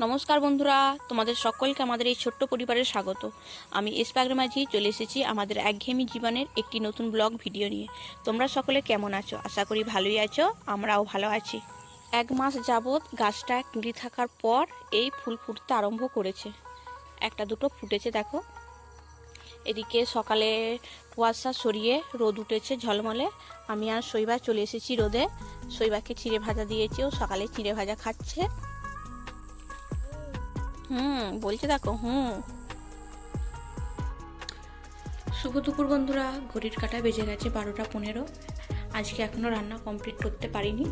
নমস্কার বন্ধুরা, তোমাদের সকলকে আমাদের এই ছোট্ট পরিবারের স্বাগত। আমি এসপাগ্রে মাঝি চলে এসেছি আমাদের একঘেয়েমি জীবনের একটি নতুন ব্লগ ভিডিও নিয়ে। তোমরা সকলে কেমন আছো? আশা করি ভালোই আছো, আমরাও ভালো আছি। এক মাস যাবৎ গাছটা কুঁড়ি থাকার পর এই ফুল ফুটতে আরম্ভ করেছে। একটা দুটো ফুটেছে, দেখো। এদিকে সকালে কুয়াশা সরিয়ে রোদ উঠেছে ঝলমলে। আমি আর শৈবা চলে এসেছি রোদে। শৈবাকে চিড়ে ভাজা দিয়েছি, ও সকালে চিড়ে ভাজা খাচ্ছে। হুম বলছে দেখো হুম। শুভ দুপুর বন্ধুরা, ঘড়ির কাটা বেজে গেছে বারোটা পনেরো। আজকে এখনও রান্না কমপ্লিট করতে পারিনি।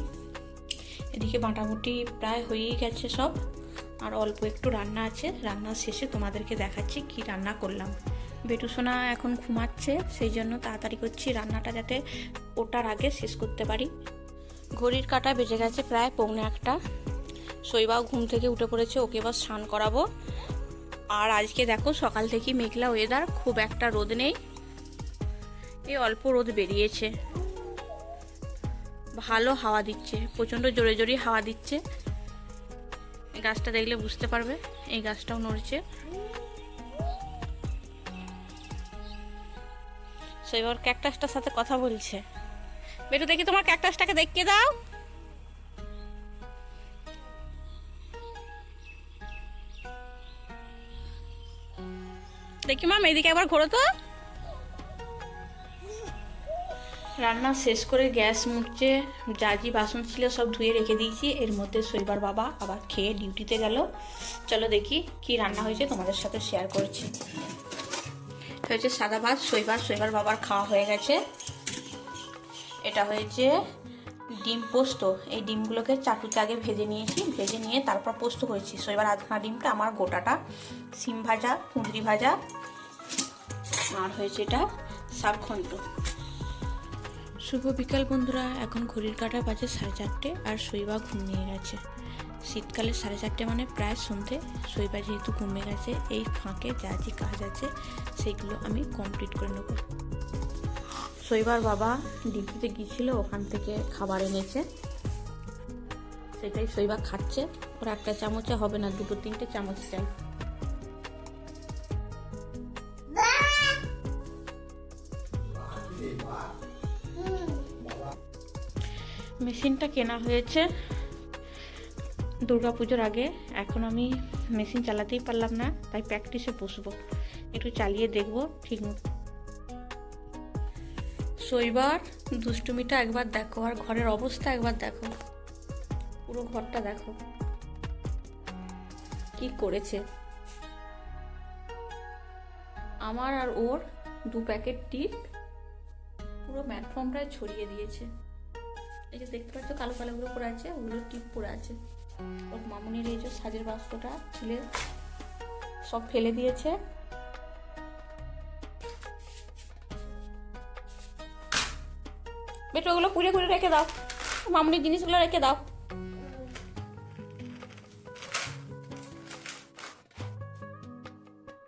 এদিকে মোটামুটি প্রায় হয়েই গেছে সব। আর অল্প একটু রান্না আছে। রান্নার শেষে তোমাদেরকে দেখাচ্ছি কি রান্না করলাম। বেটুসোনা এখন ঘুমাচ্ছে, সেই জন্য তাড়াতাড়ি করছি রান্নাটা যাতে ওটার আগে শেষ করতে পারি। ঘড়ির কাটা বেজে গেছে প্রায় পৌনে একটা। শৈবাও ঘুম থেকে উঠে পড়েছে, ওকে এবার স্নান করাবো। আর আজকে দেখো, সকাল থেকে মেঘলা ওয়েদার খুব একটা রোদ নেই। এই অল্প রোদ বেরিয়েছে। ভালো হাওয়া দিচ্ছে, প্রচণ্ড জোরে জোরে হাওয়া দিচ্ছে। গাছটা দেখলে বুঝতে পারবে, এই গাছটাও নড়ছে। শৈবর ক্যাকটাসটার সাথে কথা বলছে। বেটু, দেখি তোমার ক্যাকটাসটাকে দেখিয়ে দাও। দেখি মাম এদিকে একবার ঘোরো তো। রান্না শেষ করে গ্যাস মুছছে যা জি বাসন ছিল সব ধুয়ে রেখে দিয়েছি। এর মধ্যে শৈবার বাবা আবার খেয়ে ডিউটিতে গেল। চলো দেখি কি রান্না হয়েছে, তোমাদের সাথে শেয়ার করছি। হয়েছে সাদা ভাত, শৈবার শৈবার বাবার খাওয়া হয়ে গেছে। এটা হয়েছে ডিম পোস্ত। এই ডিমগুলোকে চাটুতে আগে ভেজে নিয়েছি, ভেজে নিয়ে তারপর পোস্ত করেছি। শৈবার আধখানা ডিমটা আমার গোটাটা। সিম ভাজা, কুঁদরি ভাজা, আর হয়েছে এটা শাক ঘন্ট শুভ বিকাল বন্ধুরা, এখন ঘড়ির কাটা বাজে সাড়ে চারটে আর শৈবা ঘুমিয়ে গেছে। শীতকালে সাড়ে চারটে মানে প্রায় সন্ধে। শৈবা যেহেতু ঘুমিয়ে গেছে, এই ফাঁকে যা যে কাজ আছে সেগুলো আমি কমপ্লিট করে নেব। শৈবার বাবা ডিউটিতে গিয়েছিল, ওখান থেকে খাবার এনেছে। সেটাই শৈবা খাচ্ছে। ওর একটা চামচে হবে না, দুটো তিনটে চামচ চাই। মেশিনটা কেনা হয়েছে। দুর্গাপুজোর আগে। এখন আমি মেশিন চালাতেই পারলাম না, তাই প্র্যাকটিসে বসবো। একটু চালিয়ে দেখব, ঠিক মতো। শৈবার, দুষ্টুমিটা একবার দেখো আর ঘরের অবস্থা একবার দেখো। পুরো ঘরটা দেখো। কি করেছে? আমার আর ওর দু প্যাকেট টিপ, পুরো প্ল্যাটফর্মটায় ছড়িয়ে দিয়েছে। এই যে দেখতে পাচ্ছ কালো কালোগুলো পড়ে আছে, ওগুলো টিপ পরে আছে। ওর মামুনির এই যে সাজের বাস্কটা ছিলে, সব ফেলে দিয়েছে। বেটো ওগুলো পুড়ে পুড়ে রেখে দাও। মামুনির জিনিসগুলো রেখে দাও।